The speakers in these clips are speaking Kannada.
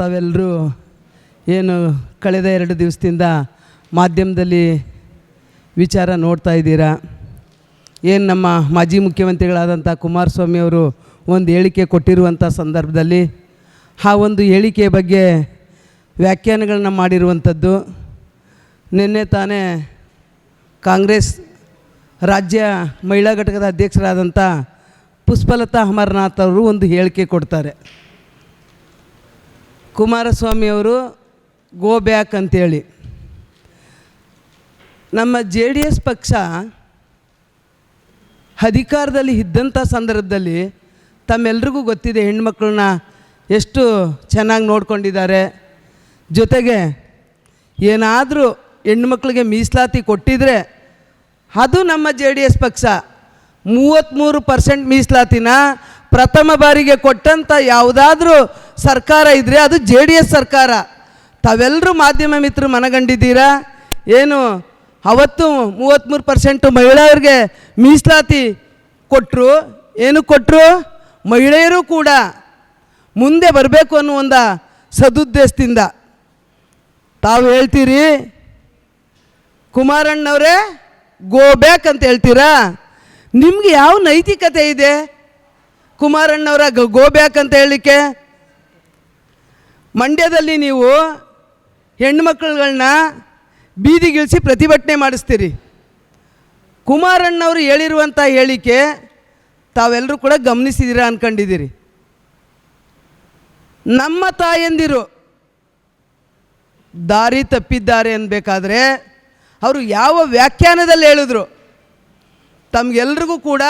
ತಾವೆಲ್ಲರೂ ಏನು ಕಳೆದ ಎರಡು ದಿವಸದಿಂದ ಮಾಧ್ಯಮದಲ್ಲಿ ವಿಚಾರ ನೋಡ್ತಾ ಇದ್ದೀರಾ? ಏನು ನಮ್ಮ ಮಾಜಿ ಮುಖ್ಯಮಂತ್ರಿಗಳಾದಂಥ ಕುಮಾರಸ್ವಾಮಿ ಅವರು ಒಂದು ಹೇಳಿಕೆ ಕೊಟ್ಟಿರುವಂಥ ಸಂದರ್ಭದಲ್ಲಿ, ಆ ಒಂದು ಹೇಳಿಕೆ ಬಗ್ಗೆ ವ್ಯಾಖ್ಯಾನಗಳನ್ನ ಮಾಡಿರುವಂಥದ್ದು. ನಿನ್ನೆ ತಾನೇ ಕಾಂಗ್ರೆಸ್ ರಾಜ್ಯ ಮಹಿಳಾ ಘಟಕದ ಅಧ್ಯಕ್ಷರಾದಂಥ ಪುಷ್ಪಲತಾ ಅಮರನಾಥ್ ಅವರು ಒಂದು ಹೇಳಿಕೆ ಕೊಡ್ತಾರೆ. ಕುಮಾರಸ್ವಾಮಿ ಅವರು ಗೋ ಬ್ಯಾಕ್ ಅಂತೇಳಿ. ನಮ್ಮ ಜೆ ಡಿ ಎಸ್ ಪಕ್ಷ ಅಧಿಕಾರದಲ್ಲಿ ಇದ್ದಂಥ ಸಂದರ್ಭದಲ್ಲಿ ತಮ್ಮೆಲ್ರಿಗೂ ಗೊತ್ತಿದೆ ಹೆಣ್ಮಕ್ಳನ್ನ ಎಷ್ಟು ಚೆನ್ನಾಗಿ ನೋಡ್ಕೊಂಡಿದ್ದಾರೆ. ಜೊತೆಗೆ ಏನಾದರೂ ಹೆಣ್ಮಕ್ಳಿಗೆ ಮೀಸಲಾತಿ ಕೊಟ್ಟಿದ್ರೆ ಅದು ನಮ್ಮ ಜೆ ಡಿ ಎಸ್ ಪಕ್ಷ. ಮೂವತ್ತ್ಮೂರು ಪರ್ಸೆಂಟ್ ಮೀಸಲಾತಿನ ಪ್ರಥಮ ಬಾರಿಗೆ ಕೊಟ್ಟಂಥ ಯಾವುದಾದ್ರೂ ಸರ್ಕಾರ ಇದ್ದರೆ ಅದು ಜೆ ಡಿ ಎಸ್ ಸರ್ಕಾರ. ತಾವೆಲ್ಲರೂ ಮಾಧ್ಯಮ ಮಿತ್ರರು ಮನಗಂಡಿದ್ದೀರಾ? ಏನು, ಅವತ್ತು ಮೂವತ್ತ್ಮೂರು ಪರ್ಸೆಂಟು ಮಹಿಳೆಯರಿಗೆ ಮೀಸಲಾತಿ ಕೊಟ್ಟರು ಏನು ಕೊಟ್ಟರು ಮಹಿಳೆಯರು ಕೂಡ ಮುಂದೆ ಬರಬೇಕು ಅನ್ನೋ ಒಂದು ಸದುದ್ದೇಶದಿಂದ. ತಾವು ಹೇಳ್ತೀರಿ, ಕುಮಾರಣ್ಣವರೇ ಗೋ ಬ್ಯಾಕ್ ಅಂತ ಹೇಳ್ತೀರಾ? ನಿಮ್ಗೆ ಯಾವ ನೈತಿಕತೆ ಇದೆ? ಕುಮಾರಣ್ಣವರ ಗೋ ಬ್ಯಾಕ್ ಅಂತ ಹೇಳಲಿಕ್ಕೆ? ಮಂಡ್ಯದಲ್ಲಿ ನೀವು ಹೆಣ್ಮಕ್ಳುಗಳನ್ನ ಬೀದಿಗಿಳಿಸಿ ಪ್ರತಿಭಟನೆ ಮಾಡಿಸ್ತೀರಿ. ಕುಮಾರಣ್ಣವರು ಹೇಳಿರುವಂಥ ಹೇಳಿಕೆ ತಾವೆಲ್ಲರೂ ಕೂಡ ಗಮನಿಸಿದ್ದೀರಾ ಅಂದ್ಕೊಂಡಿದ್ದೀರಿ ನಮ್ಮ ತಾಯಂದಿರು ದಾರಿ ತಪ್ಪಿದ್ದಾರೆ ಅನ್ಬೇಕಾದ್ರೆ ಅವರು ಯಾವ ವ್ಯಾಖ್ಯಾನದಲ್ಲಿ ಹೇಳಿದ್ರು? ತಮಗೆಲ್ರಿಗೂ ಕೂಡ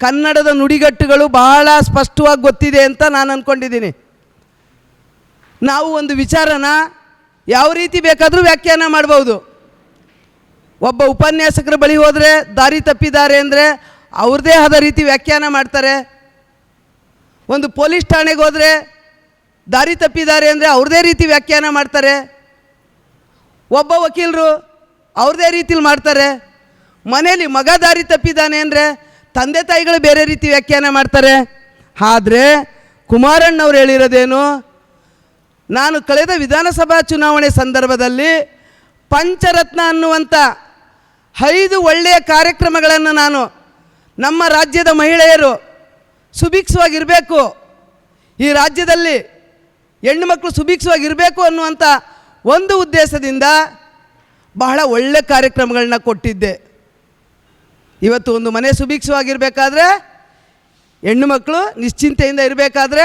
ಕನ್ನಡದ ನುಡಿಗಟ್ಟುಗಳು ಬಹಳ ಸ್ಪಷ್ಟವಾಗಿ ಗೊತ್ತಿದೆ ಅಂತ ನಾನು ಅಂದ್ಕೊಂಡಿದ್ದೀನಿ ನಾವು ಒಂದು ವಿಚಾರನ ಯಾವ ರೀತಿ ಬೇಕಾದರೂ ವ್ಯಾಖ್ಯಾನ ಮಾಡ್ಬೋದು. ಒಬ್ಬ ಉಪನ್ಯಾಸಕರ ಬಳಿ ಹೋದರೆ, ದಾರಿ ತಪ್ಪಿದ್ದಾರೆ ಅಂದರೆ ಅವ್ರದ್ದೇ ಆದ ರೀತಿ ವ್ಯಾಖ್ಯಾನ ಮಾಡ್ತಾರೆ. ಒಂದು ಪೊಲೀಸ್ ಠಾಣೆಗೆ ಹೋದರೆ, ದಾರಿ ತಪ್ಪಿದ್ದಾರೆ ಅಂದರೆ ಅವ್ರದೇ ರೀತಿ ವ್ಯಾಖ್ಯಾನ ಮಾಡ್ತಾರೆ. ಒಬ್ಬ ವಕೀಲರು ಅವ್ರದೇ ರೀತಿಲಿ ಮಾಡ್ತಾರೆ. ಮನೇಲಿ ಮಗ ದಾರಿ ತಪ್ಪಿದ್ದಾನೆ ಅಂದರೆ ತಂದೆ ತಾಯಿಗಳು ಬೇರೆ ರೀತಿ ವ್ಯಾಖ್ಯಾನ ಮಾಡ್ತಾರೆ. ಆದರೆ ಕುಮಾರಣ್ಣವ್ರು ಹೇಳಿರೋದೇನು? ನಾನು ಕಳೆದ ವಿಧಾನಸಭಾ ಚುನಾವಣೆ ಸಂದರ್ಭದಲ್ಲಿ ಪಂಚರತ್ನ ಅನ್ನುವಂಥ ಐದು ಒಳ್ಳೆಯ ಕಾರ್ಯಕ್ರಮಗಳನ್ನು ನಾನು ನಮ್ಮ ರಾಜ್ಯದ ಮಹಿಳೆಯರು ಸುಭಿಕ್ಷವಾಗಿರಬೇಕು. ಈ ರಾಜ್ಯದಲ್ಲಿ ಹೆಣ್ಣು ಮಕ್ಕಳು ಸುಭಿಕ್ಷವಾಗಿರಬೇಕು ಅನ್ನುವಂಥ ಒಂದು ಉದ್ದೇಶದಿಂದ ಬಹಳ ಒಳ್ಳೆ ಕಾರ್ಯಕ್ರಮಗಳನ್ನ ಕೊಟ್ಟಿದ್ದೆ. ಇವತ್ತು ಒಂದು ಮನೆ ಸುಭಿಕ್ಷವಾಗಿರಬೇಕಾದ್ರೆ, ಹೆಣ್ಣು ಮಕ್ಕಳು ನಿಶ್ಚಿಂತೆಯಿಂದ ಇರಬೇಕಾದ್ರೆ,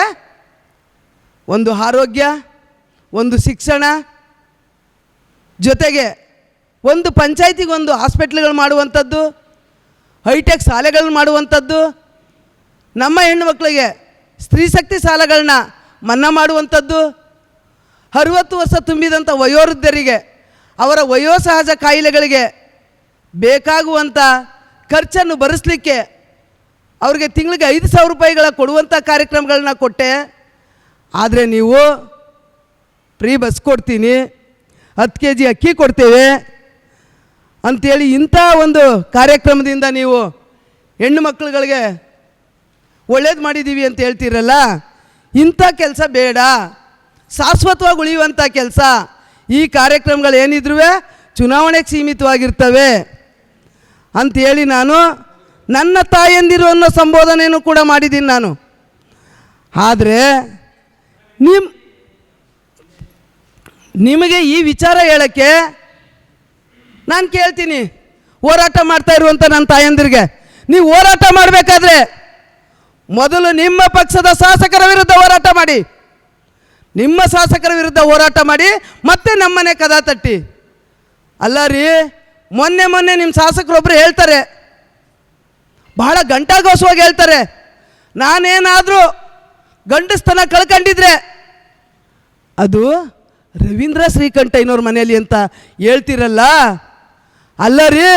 ಒಂದು ಆರೋಗ್ಯ, ಒಂದು ಶಿಕ್ಷಣ, ಜೊತೆಗೆ ಒಂದು ಪಂಚಾಯತಿಗೆ ಒಂದು ಹಾಸ್ಪಿಟ್ಲ್ಗಳು ಮಾಡುವಂಥದ್ದು, ಹೈಟೆಕ್ ಶಾಲೆಗಳನ್ನ ಮಾಡುವಂಥದ್ದು, ನಮ್ಮ ಹೆಣ್ಣು ಮಕ್ಕಳಿಗೆ ಸ್ತ್ರೀಶಕ್ತಿ ಸಾಲಗಳನ್ನ ಮನ್ನಾ ಮಾಡುವಂಥದ್ದು, ಅರುವತ್ತು ವರ್ಷ ತುಂಬಿದಂಥ ವಯೋವೃದ್ಧರಿಗೆ ಅವರ ವಯೋಸಹಜ ಕಾಯಿಲೆಗಳಿಗೆ ಬೇಕಾಗುವಂಥ ಖರ್ಚನ್ನು ಭರಿಸಲಿಕ್ಕೆ ಅವ್ರಿಗೆ ತಿಂಗಳಿಗೆ ಐದು ಸಾವಿರ ರೂಪಾಯಿಗಳ ಕೊಡುವಂಥ ಕಾರ್ಯಕ್ರಮಗಳನ್ನ ಕೊಟ್ಟೆ. ಆದರೆ ನೀವು ಫ್ರೀ ಬಸ್ ಕೊಡ್ತೀನಿ, ಹತ್ತು ಕೆ ಜಿ ಅಕ್ಕಿ ಕೊಡ್ತೇವೆ ಅಂಥೇಳಿ ಇಂಥ ಒಂದು ಕಾರ್ಯಕ್ರಮದಿಂದ ನೀವು ಹೆಣ್ಣು ಮಕ್ಕಳುಗಳಿಗೆ ಒಳ್ಳೇದು ಮಾಡಿದ್ದೀವಿ ಅಂತ ಹೇಳ್ತೀರಲ್ಲ? ಇಂಥ ಕೆಲಸ ಬೇಡ. ಶಾಶ್ವತವಾಗಿ ಉಳಿಯುವಂಥ ಕೆಲಸ. ಈ ಕಾರ್ಯಕ್ರಮಗಳು ಏನಿದ್ರೂ ಚುನಾವಣೆಗೆ ಸೀಮಿತವಾಗಿರ್ತವೆ. ಅಂಥೇಳಿ ನಾನು ನನ್ನ ತಾಯಂದಿರು ಅನ್ನೋ ಸಂಬೋಧನೆಯನ್ನು ಕೂಡ ಮಾಡಿದ್ದೀನಿ ನಾನು. ಆದರೆ ನಿಮ್ಮ ನಿಮಗೆ ಈ ವಿಚಾರ ಹೇಳೋಕ್ಕೆ ನಾನು ಕೇಳ್ತೀನಿ, ಹೋರಾಟ ಮಾಡ್ತಾ ಇರುವಂಥ ನನ್ನ ತಾಯಂದಿರಿಗೆ. ನೀವು ಹೋರಾಟ ಮಾಡಬೇಕಾದ್ರೆ ಮೊದಲು ನಿಮ್ಮ ಪಕ್ಷದ ಶಾಸಕರ ವಿರುದ್ಧ ಹೋರಾಟ ಮಾಡಿ. ನಿಮ್ಮ ಶಾಸಕರ ವಿರುದ್ಧ ಹೋರಾಟ ಮಾಡಿ, ಮತ್ತೆ ನಮ್ಮನೆ ಕದ ತಟ್ಟಿ. ಅಲ್ಲ ರೀ ಮೊನ್ನೆ ಮೊನ್ನೆ ನಿಮ್ಮ ಶಾಸಕರೊಬ್ಬರು ಹೇಳ್ತಾರೆ. ಬಹಳ ಗಂಟಾಗೋಸವಾಗಿ ಹೇಳ್ತಾರೆ. ನಾನೇನಾದರೂ ಗಂಡಸ್ತನ ಕಳ್ಕೊಂಡಿದ್ರೆ ಅದು ರವೀಂದ್ರ ಶ್ರೀಕಂಠಯ್ಯನವ್ರ ಮನೆಯಲ್ಲಿ ಅಂತ ಹೇಳ್ತಿರಲ್ಲ? ಅಲ್ಲ ರೀ,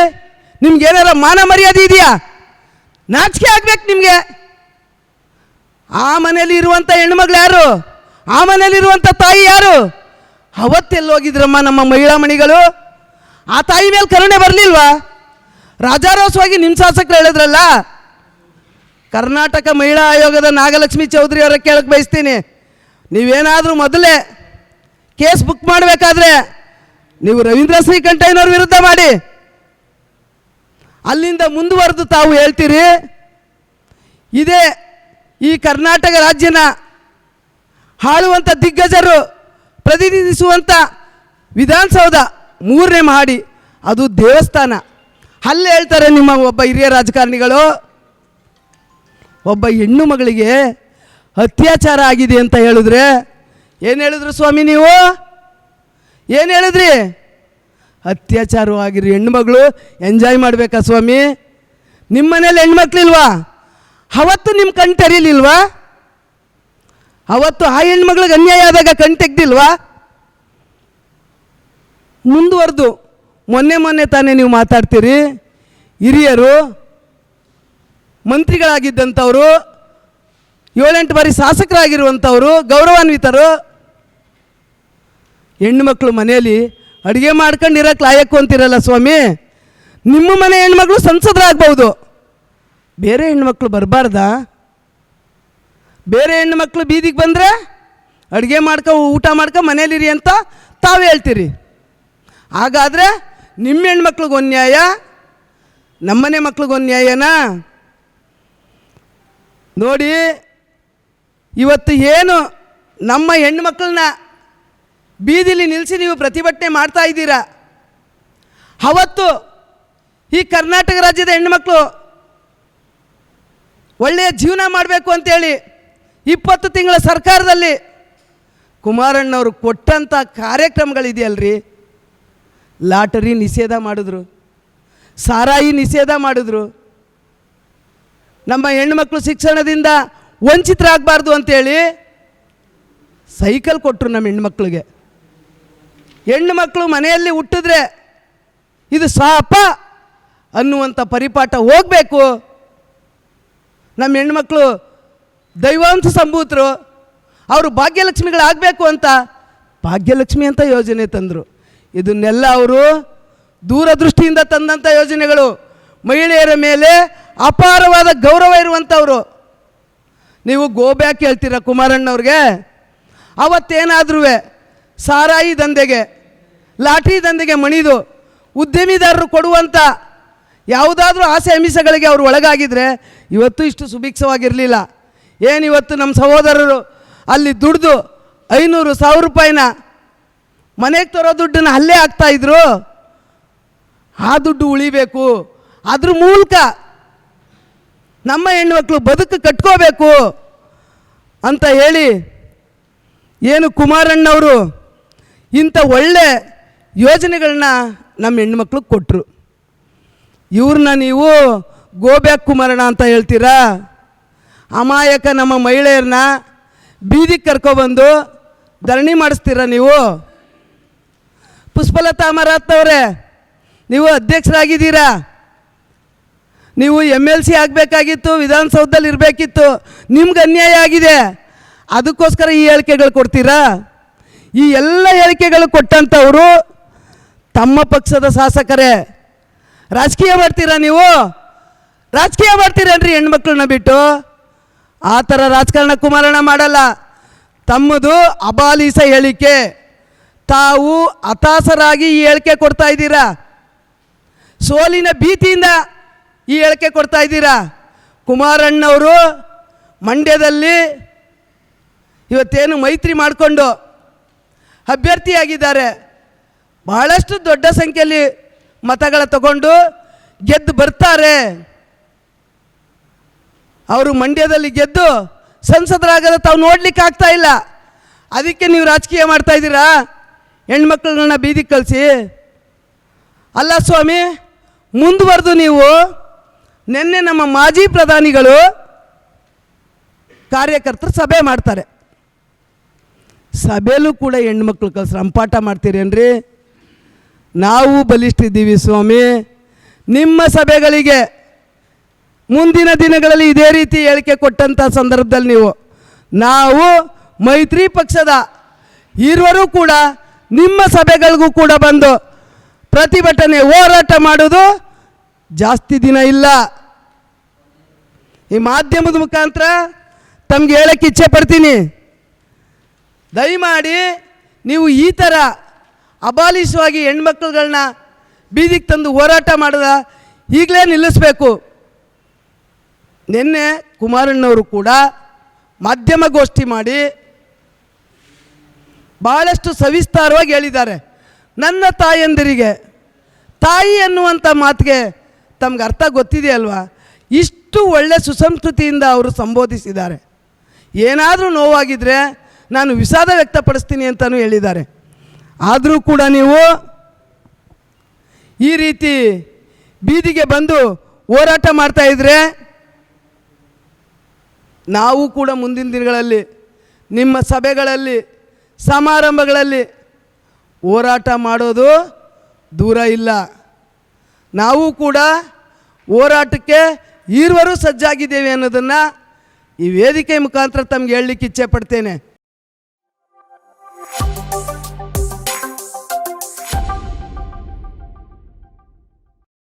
ನಿಮ್ಗೇನಾರ ಮಾನ ಮರ್ಯಾದೆ ಇದೆಯಾ? ನಾಚಿಕೆ ಆಗ್ಬೇಕು ನಿಮಗೆ. ಆ ಮನೆಯಲ್ಲಿ ಇರುವಂಥ ಹೆಣ್ಮಗಳು ಯಾರು? ಆ ಮನೆಯಲ್ಲಿ ಇರುವಂಥ ತಾಯಿ ಯಾರು? ಅವತ್ತೆಲ್ಲೋಗಿದ್ರಮ್ಮ ನಮ್ಮ ಮಹಿಳಾ ಮಣಿಗಳು? ಆ ತಾಯಿ ಮೇಲೆ ಕರುಣೆ ಬರಲಿಲ್ವಾ? ರಾಜಾರೋಸವಾಗಿ ನಿಮ್ಮ ಶಾಸಕರು ಹೇಳಿದ್ರಲ್ಲ, ಕರ್ನಾಟಕ ಮಹಿಳಾ ಆಯೋಗದ ನಾಗಲಕ್ಷ್ಮಿ ಚೌಧರಿ ಅವರ ಕೇಳಕ್ಕೆ ಬಯಸ್ತೀನಿ. ನೀವೇನಾದರೂ ಮೊದಲೇ ಕೇಸ್ ಬುಕ್ ಮಾಡಬೇಕಾದ್ರೆ ನೀವು ರವೀಂದ್ರ ಶ್ರೀಕಂಠಯ್ಯನವ್ರ ವಿರುದ್ಧ ಮಾಡಿ. ಅಲ್ಲಿಂದ ಮುಂದುವರೆದು ತಾವು ಹೇಳ್ತೀರಿ, ಇದೇ ಈ ಕರ್ನಾಟಕ ರಾಜ್ಯನ ಹಾಳುವಂಥ ದಿಗ್ಗಜರು ಪ್ರತಿನಿಧಿಸುವಂಥ ವಿಧಾನಸೌಧ ಮೂರನೇ ಮಹಡಿ, ಅದು ದೇವಸ್ಥಾನ. ಅಲ್ಲಿ ಹೇಳ್ತಾರೆ ನಿಮ್ಮ ಒಬ್ಬ ಹಿರಿಯ ರಾಜಕಾರಣಿಗಳು, ಒಬ್ಬ ಹೆಣ್ಣು ಮಗಳಿಗೆ ಅತ್ಯಾಚಾರ ಆಗಿದೆ ಅಂತ ಹೇಳಿದ್ರೆ, ಏನು ಹೇಳಿದ್ರು ಸ್ವಾಮಿ ನೀವು? ಏನು ಹೇಳಿದ್ರಿ? ಅತ್ಯಾಚಾರವಾಗಿರಿ ಹೆಣ್ಮಗಳು ಎಂಜಾಯ್ ಮಾಡಬೇಕಾ ಸ್ವಾಮಿ? ನಿಮ್ಮ ಮನೇಲಿ ಹೆಣ್ಮಕ್ಳಿಲ್ವಾ ಅವತ್ತು ನಿಮ್ಮ ಕಣ್ ತೆರೀಲಿಲ್ವಾ? ಅವತ್ತು ಆ ಹೆಣ್ಮಗಳಿಗೆ ಅನ್ಯಾಯ ಆದಾಗ ಕಣ್ ತೆಗ್ದಿಲ್ವಾ? ಮುಂದುವರೆದು. ಮೊನ್ನೆ ಮೊನ್ನೆ ತಾನೇ ನೀವು ಮಾತಾಡ್ತೀರಿ. ಹಿರಿಯರು, ಮಂತ್ರಿಗಳಾಗಿದ್ದಂಥವರು, ಏಳೆಂಟು ಬಾರಿ ಶಾಸಕರಾಗಿರುವಂಥವರು, ಗೌರವಾನ್ವಿತರು. ಹೆಣ್ಮಕ್ಳು ಮನೆಯಲ್ಲಿ ಅಡುಗೆ ಮಾಡ್ಕೊಂಡು ಇರೋಕ್ಕೆ ಲಾಯಕ್ಕು ಅಂತಿರಲ್ಲ ಸ್ವಾಮಿ. ನಿಮ್ಮ ಮನೆ ಹೆಣ್ಮಕ್ಳು ಸಂಸದರಾಗ್ಬೋದು ಬೇರೆ ಹೆಣ್ಮಕ್ಳು ಬರಬಾರ್ದಾ? ಬೇರೆ ಹೆಣ್ಮಕ್ಳು ಬೀದಿಗೆ ಬಂದರೆ ಅಡುಗೆ ಮಾಡ್ಕೊ, ಊಟ ಮಾಡ್ಕೊ ಮನೇಲಿರಿ ಅಂತ ತಾವು ಹೇಳ್ತೀರಿ. ಹಾಗಾದರೆ ನಿಮ್ಮ ಹೆಣ್ಮಕ್ಳಿಗೊಂದು ನ್ಯಾಯ ನಮ್ಮನೆ ಮಕ್ಳಿಗೊಂದು ನ್ಯಾಯನಾ ನೋಡಿ, ಇವತ್ತು ಏನು ನಮ್ಮ ಹೆಣ್ಮಕ್ಳನ್ನ ಬೀದಿಲಿ ನಿಲ್ಲಿಸಿ ನೀವು ಪ್ರತಿಭಟನೆ ಮಾಡ್ತಾ ಇದ್ದೀರಾ? ಅವತ್ತು ಈ ಕರ್ನಾಟಕ ರಾಜ್ಯದ ಹೆಣ್ಮಕ್ಳು ಒಳ್ಳೆಯ ಜೀವನ ಮಾಡಬೇಕು ಅಂತೇಳಿ ಇಪ್ಪತ್ತು ತಿಂಗಳ ಸರ್ಕಾರದಲ್ಲಿ ಕುಮಾರಣ್ಣವರು ಕೊಟ್ಟಂಥ ಕಾರ್ಯಕ್ರಮಗಳಿದೆಯಲ್ರಿ? ಲಾಟರಿ ನಿಷೇಧ ಮಾಡಿದ್ರು, ಸಾರಾಯಿ ನಿಷೇಧ ಮಾಡಿದ್ರು. ನಮ್ಮ ಹೆಣ್ಮಕ್ಳು ಶಿಕ್ಷಣದಿಂದ ವಂಚಿತರಾಗಬಾರ್ದು ಅಂತೇಳಿ ಸೈಕಲ್ ಕೊಟ್ಟರು ನಮ್ಮ ಹೆಣ್ಮಕ್ಳಿಗೆ ಹೆಣ್ಣು ಮಕ್ಕಳು ಮನೆಯಲ್ಲಿ ಹುಟ್ಟಿದ್ರೆ ಇದು ಶಾಪ ಅನ್ನುವಂಥ ಪರಿಪಾಠ ಹೋಗಬೇಕು. ನಮ್ಮ ಹೆಣ್ಮಕ್ಳು ದೈವಾಂಶ ಸಂಭೂತರು, ಅವರು ಭಾಗ್ಯಲಕ್ಷ್ಮಿಗಳಾಗಬೇಕು ಅಂತ ಭಾಗ್ಯಲಕ್ಷ್ಮಿ ಅಂತ ಯೋಜನೆ ತಂದರು. ಇದನ್ನೆಲ್ಲ ಅವರು ದೂರದೃಷ್ಟಿಯಿಂದ ತಂದಂಥ ಯೋಜನೆಗಳು. ಮಹಿಳೆಯರ ಮೇಲೆ ಅಪಾರವಾದ ಗೌರವ ಇರುವಂಥವರು. ನೀವು ಗೋ ಬ್ಯಾಕ್ ಹೇಳ್ತೀರ ಕುಮಾರಣ್ಣವ್ರಿಗೆ? ಅವತ್ತೇನಾದ್ರೂ ಸಾರಾಯಿ ದಂಧೆಗೆ, ಲಾಠಿ ದಂಧೆಗೆ ಮಣಿದು ಉದ್ಯಮಿದಾರರು ಕೊಡುವಂಥ ಯಾವುದಾದ್ರೂ ಆಸೆ ಅಮಿಷಗಳಿಗೆ ಅವರು ಒಳಗಾಗಿದ್ರೆ ಇವತ್ತು ಇಷ್ಟು ಸುಭಿಕ್ಷವಾಗಿರಲಿಲ್ಲ. ಏನಿವತ್ತು ನಮ್ಮ ಸಹೋದರರು ಅಲ್ಲಿ ದುಡಿದು ಐನೂರು ಸಾವಿರ ರೂಪಾಯಿನ ಮನೆಗೆ ತರೋ ದುಡ್ಡನ್ನು ಅಲ್ಲೇ ಹಾಕ್ತಾಯಿದ್ರು ಆ ದುಡ್ಡು ಉಳಿಬೇಕು. ಅದ್ರ ಮೂಲಕ ನಮ್ಮ ಹೆಣ್ಮಕ್ಳು ಬದುಕು ಕಟ್ಕೋಬೇಕು ಅಂತ ಹೇಳಿ ಏನು ಕುಮಾರಣ್ಣವರು ಇಂಥ ಒಳ್ಳೆ ಯೋಜನೆಗಳನ್ನ ನಮ್ಮ ಹೆಣ್ಮಕ್ಳು ಕೊಟ್ಟರು ಇವ್ರನ್ನ ನೀವು ಗೋಬ್ಯಾಕ್ ಕುಮಾರಣ್ಣ ಅಂತ ಹೇಳ್ತೀರಾ? ಅಮಾಯಕ ನಮ್ಮ ಮಹಿಳೆಯರನ್ನ ಬೀದಿಗೆ ಕರ್ಕೊಬಂದು ಧರಣಿ ಮಾಡಿಸ್ತೀರಾ ನೀವು? ಪುಷ್ಪಲತಾ ಮರಾತ್ ಅವರೇ, ನೀವು ಅಧ್ಯಕ್ಷರಾಗಿದ್ದೀರಾ? ನೀವು ಎಂ ಎಲ್ ಸಿ ಆಗಬೇಕಾಗಿತ್ತು, ವಿಧಾನಸೌಧದಲ್ಲಿ ಇರಬೇಕಿತ್ತು, ನಿಮ್ಗೆ ಅನ್ಯಾಯ ಆಗಿದೆ. ಅದಕ್ಕೋಸ್ಕರ ಈ ಹೇಳಿಕೆಗಳು ಕೊಡ್ತೀರಾ? ಈ ಎಲ್ಲ ಹೇಳಿಕೆಗಳು ಕೊಟ್ಟಂಥವರು ತಮ್ಮ ಪಕ್ಷದ ಶಾಸಕರೇ. ರಾಜಕೀಯ ಮಾಡ್ತೀರಾ ನೀವು? ರಾಜಕೀಯ ಮಾಡ್ತೀರೇನ್ರಿ ಹೆಣ್ಮಕ್ಳನ್ನ ಬಿಟ್ಟು? ಆ ಥರ ರಾಜಕಾರಣ ಕುಮಾರಣ ಮಾಡಲ್ಲ. ತಮ್ಮದು ಅಬಾಲಿಸ ಹೇಳಿಕೆ. ತಾವು ಹತಾಸರಾಗಿ ಈ ಹೇಳಿಕೆ ಕೊಡ್ತಾ ಇದ್ದೀರಾ? ಸೋಲಿನ ಭೀತಿಯಿಂದ ಈ ಹೇಳಿಕೆ ಕೊಡ್ತಾ ಇದ್ದೀರಾ? ಕುಮಾರಣ್ಣವರು ಮಂಡ್ಯದಲ್ಲಿ ಇವತ್ತೇನು ಮೈತ್ರಿ ಮಾಡಿಕೊಂಡು ಅಭ್ಯರ್ಥಿಯಾಗಿದ್ದಾರೆ. ಬಹಳಷ್ಟು ದೊಡ್ಡ ಸಂಖ್ಯೆಯಲ್ಲಿ ಮತಗಳ ತಗೊಂಡು ಗೆದ್ದು ಬರ್ತಾರೆ. ಅವರು ಮಂಡ್ಯದಲ್ಲಿ ಗೆದ್ದು ಸಂಸದರಾಗದ ತಾವು ನೋಡ್ಲಿಕ್ಕೆ ಆಗ್ತಾ ಇಲ್ಲ. ಅದಕ್ಕೆ ನೀವು ರಾಜಕೀಯ ಮಾಡ್ತಾ ಇದ್ದೀರಾ? ಹೆಣ್ಮಕ್ಳನ್ನ ಬೀದಿಗೆ ಕಳಿಸಿ, ಅಲ್ಲ ಸ್ವಾಮಿ, ಮುಂದುವರೆದು ನೀವು ನಿನ್ನೆ ನಮ್ಮ ಮಾಜಿ ಪ್ರಧಾನಿಗಳು ಕಾರ್ಯಕರ್ತರು ಸಭೆ ಮಾಡ್ತಾರೆ. ಸಭೆಯಲ್ಲೂ ಕೂಡ ಹೆಣ್ಮಕ್ಳು ಕಳ್ಸಿ ರಂಪಾಟ ಮಾಡ್ತೀರೇನ್ರಿ? ನಾವು ಬಲಿಷ್ಠಿದ್ದೀವಿ ಸ್ವಾಮಿ. ನಿಮ್ಮ ಸಭೆಗಳಿಗೆ ಮುಂದಿನ ದಿನಗಳಲ್ಲಿ ಇದೇ ರೀತಿ ಹೇಳಿಕೆ ಕೊಟ್ಟಂಥ ಸಂದರ್ಭದಲ್ಲಿ ನೀವು, ನಾವು ಮೈತ್ರಿ ಪಕ್ಷದ ಇರುವರೂ ಕೂಡ ನಿಮ್ಮ ಸಭೆಗಳಿಗೂ ಕೂಡ ಬಂದು ಪ್ರತಿಭಟನೆ ಹೋರಾಟ ಮಾಡೋದು ಜಾಸ್ತಿ ದಿನ ಇಲ್ಲ. ಈ ಮಾಧ್ಯಮದ ಮುಖಾಂತರ ತಮಗೆ ಹೇಳಕ್ಕೆ ಇಚ್ಛೆ ಪಡ್ತೀನಿ. ದಯಮಾಡಿ ನೀವು ಈ ಥರ ಅಬಾಲಿಶವಾಗಿ ಹೆಣ್ಮಕ್ಳುಗಳನ್ನ ಬೀದಿಗೆ ತಂದು ಹೋರಾಟ ಮಾಡಿದ ಈಗಲೇ ನಿಲ್ಲಿಸಬೇಕು. ನಿನ್ನೆ ಕುಮಾರಣ್ಣವರು ಕೂಡ ಮಾಧ್ಯಮಗೋಷ್ಠಿ ಮಾಡಿ ಭಾಳಷ್ಟು ಸವಿಸ್ತಾರವಾಗಿ ಹೇಳಿದ್ದಾರೆ. ನನ್ನ ತಾಯಂದಿರಿಗೆ, ತಾಯಿ ಅನ್ನುವಂಥ ಮಾತಿಗೆ ತಮ್ಗೆ ಅರ್ಥ ಗೊತ್ತಿದೆಯಲ್ವಾ ಇಷ್ಟು ಒಳ್ಳೆ ಸುಸಂಸ್ಕೃತಿಯಿಂದ ಅವರು ಸಂಬೋಧಿಸಿದ್ದಾರೆ. ಏನಾದರೂ ನೋವಾಗಿದ್ದರೆ ನಾನು ವಿಷಾದ ವ್ಯಕ್ತಪಡಿಸ್ತೀನಿ ಅಂತಲೂ ಹೇಳಿದ್ದಾರೆ. ಆದರೂ ಕೂಡ ನೀವು ಈ ರೀತಿ ಬೀದಿಗೆ ಬಂದು ಹೋರಾಟ ಮಾಡ್ತಾಯಿದ್ರೆ ನಾವು ಕೂಡ ಮುಂದಿನ ದಿನಗಳಲ್ಲಿ ನಿಮ್ಮ ಸಭೆಗಳಲ್ಲಿ ಸಮಾರಂಭಗಳಲ್ಲಿ ಹೋರಾಟ ಮಾಡೋದು ದೂರ ಇಲ್ಲ. ನಾವು ಕೂಡ ಹೋರಾಟಕ್ಕೆ ಈರುವರು ಸಜ್ಜಾಗಿದ್ದೇವೆ ಅನ್ನೋದನ್ನು ಈ ವೇದಿಕೆ ಮುಖಾಂತರ ತಮ್ಗೆ ಹೇಳಲಿಕ್ಕೆ ಇಚ್ಛೆ ಪಡ್ತೇನೆ.